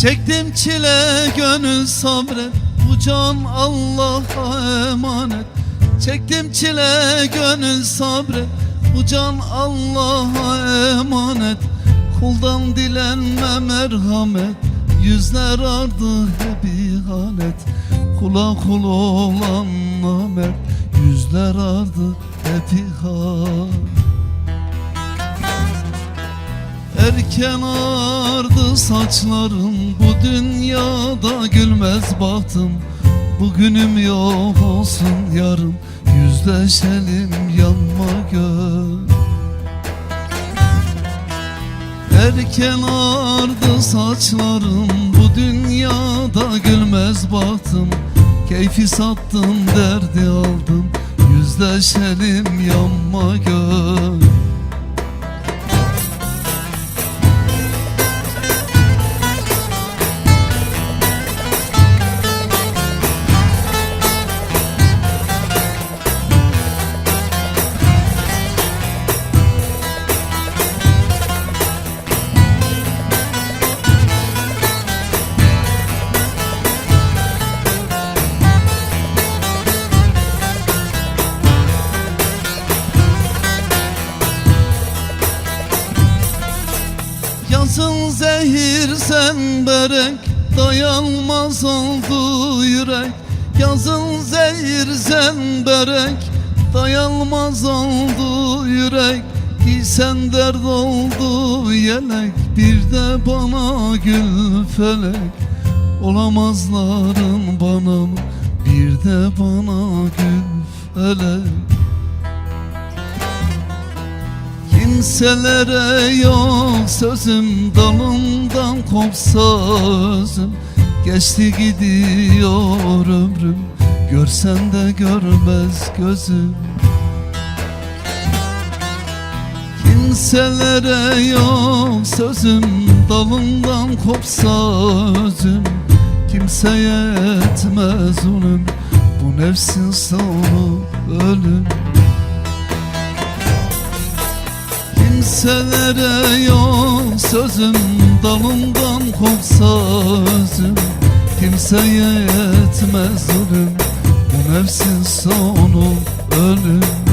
Çektim çile gönül sabret Bu can Allah'a emanet. Çektim çile gönül sabret Bu can Allah'a emanet. Kuldan dilenme merhamet Yüzler ardı hep ihanet. Kula kul olan namert Yüzler ardı hep ihanet Erken ardı saçlarım Bu dünyada gülmez bahtım. Bugünüm yok olsun yarım Yüzleşelim yanma gör. Erken ardı saçlarım Bu dünyada gülmez bahtım. Keyfi sattım derdi aldım. Yüzleşelim yanma gör Yazın zehir semberek Dayanmaz oldu yürek. Yazın zehir semberek Dayanmaz oldu yürek. Giysen dert oldu yelek Bir de bana gül felek. Olamazların bana Bir de bana gül felek Kimselere yok sözüm dalımdan kopsa özüm Geçti gidiyor ömrüm Görsen de görmez gözüm. Kimselere yok sözüm dalımdan kopsa özüm Kimseye etmez zulüm Bu nefsin sonu ölüm Kimselere yok sözüm dalımdan kopsa özüm Kimseye etmez zulüm Bu nefsin sonu ölüm